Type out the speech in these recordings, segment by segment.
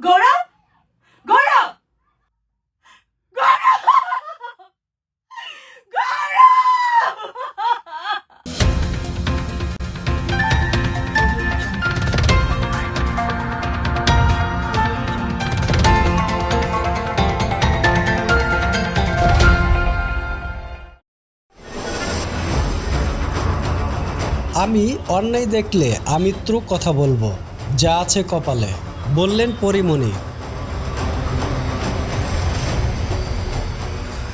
গৌরব? গৌরব! আমি অন্যায় দেখলে আমিত্র কথা বলব যা আছে কপালে। বললেন পরিমণি।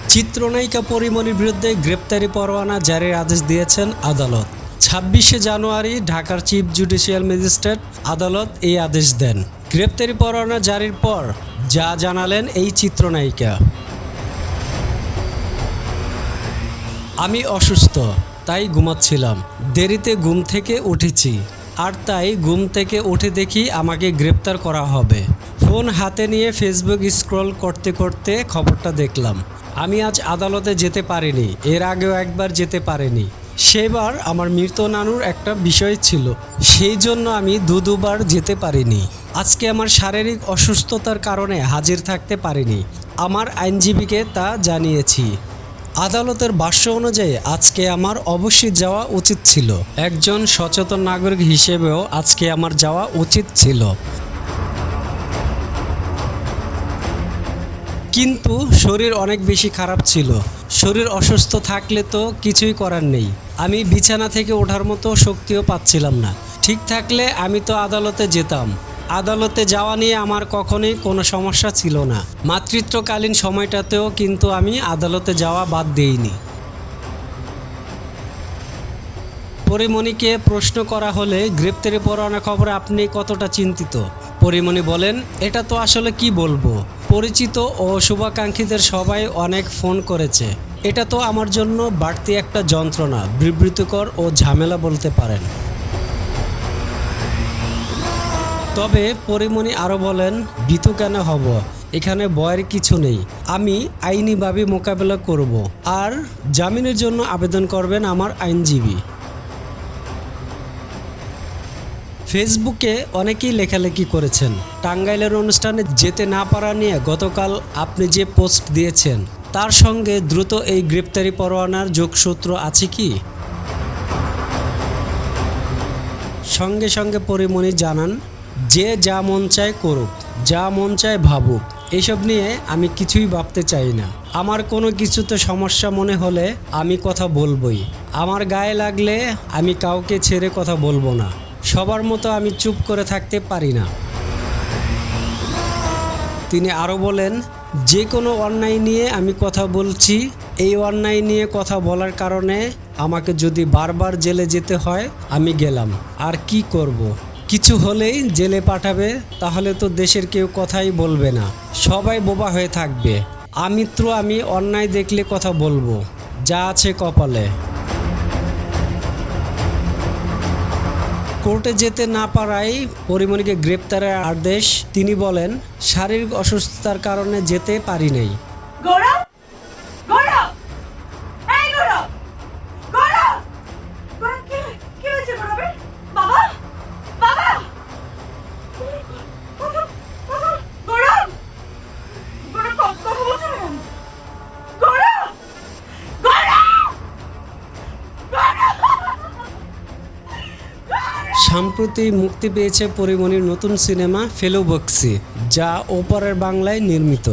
চিত্রনায়িকা পরিমণির বিরুদ্ধে গ্রেপ্তারি পরোয়ানা জারির আদেশ দিয়েছেন আদালত। ছাব্বিশে জানুয়ারি ঢাকার চিফ জুডিশিয়াল ম্যাজিস্ট্রেট আদালত এই আদেশ দেন। গ্রেপ্তারি পরোয়ানা জারির পর যা জানালেন এই চিত্রনায়িকা। আমি অসুস্থ, তাই ঘুমাচ্ছিলাম। দেরিতে ঘুম থেকে উঠেছি। আর তাই ঘুম থেকে উঠে দেখি আমাকে গ্রেপ্তার করা হবে। ফোন হাতে নিয়ে ফেসবুক স্ক্রল করতে করতে খবরটা দেখলাম। আমি আজ আদালতে যেতে পারিনি, এর আগেও একবার যেতে পারিনি। সেবার আমার মৃত নানুর একটা বিষয় ছিল, সেই জন্য আমি দু দুবার যেতে পারিনি। আজকে আমার শারীরিক অসুস্থতার কারণে হাজির থাকতে পারিনি। আমার আইনজীবীকে তা জানিয়েছি। আদালতের ভাষ্য অনুযায়ী আজকে আমার অবশ্যই যাওয়া উচিত ছিল। একজন সচেতন নাগরিক হিসেবেও আজকে আমার যাওয়া উচিত ছিল। কিন্তু শরীর অনেক বেশি খারাপ ছিল। শরীর অসুস্থ থাকলে তো কিছুই করার নেই। আমি বিছানা থেকে ওঠার মতো শক্তিও পাচ্ছিলাম না। ঠিক থাকলে আমি তো আদালতে যেতাম। আদালতে যাওয়া নিয়ে আমার কখনোই কোনো সমস্যা ছিল না। মাতৃত্বকালীন সময়টাতেও কিন্তু আমি আদালতে যাওয়া বাদ দিইনি। পরিমণিকে প্রশ্ন করা হলে গ্রেপ্তারি পরোয়ানা খবরে আপনি কতটা চিন্তিত? পরিমণি বলেন, এটা তো আসলে কি বলব? পরিচিত ও শুভাকাঙ্ক্ষীদের সবাই অনেক ফোন করেছে। এটা তো আমার জন্য বাড়তি একটা যন্ত্রণা। বিবৃতিকর ও ঝামেলা বলতে পারেন। তবে পরিমণি আরও বলেন, ভীতু কেন হব? এখানে বয়ের কিছু নেই। আমি আইনিভাবে মোকাবেলা করব। আর জামিনের জন্য আবেদন করবেন আমার আইনজীবী। ফেসবুকে অনেকেই লেখালেখি করেছেন। টাঙ্গাইলের অনুষ্ঠানে যেতে না পারা নিয়ে গতকাল আপনি যে পোস্ট দিয়েছেন, তার সঙ্গে দ্রুত এই গ্রেপ্তারি পরোয়ানার যোগসূত্র আছে কি? সঙ্গে সঙ্গে পরিমণি জানান যে যা মন চায় করুক, যা মন চায় ভাবুক, এসব নিয়ে আমি কিছুই ভাবতে চাই না। আমার কোনো কিছুতে সমস্যা মনে হলে আমি কথা বলবই। আমার গায়ে লাগলে আমি কাউকে ছেড়ে কথা বলব না। সবার মতো আমি চুপ করে থাকতে পারি না। তিনি আরও বলেন, যে কোনো অন্যায় নিয়ে আমি কথা বলছি, এই অন্যায় নিয়ে কথা বলার কারণে আমাকে যদি বারবার জেলে যেতে হয়, আমি গেলাম। আর কি করব। কিছু হলেই জেলে পাঠাবে, তাহলে তো দেশের কেউ কথাই বলবে না। সবাই বোবা হয়ে থাকবে। আমিত্র আমি অন্যায় দেখলে কথা বলব। যা আছে কপালে। কোর্টে যেতে না পারায় পরিমণিকে গ্রেপ্তারের আদেশ তিনি বলেন, শারীরিক অসুস্থতার কারণে যেতে পারি নাই। সম্প্রতি মুক্তি পেয়েছে পরিমণির নতুন সিনেমা ফেলো বক্সি যা ওপারের বাংলায় নির্মিত।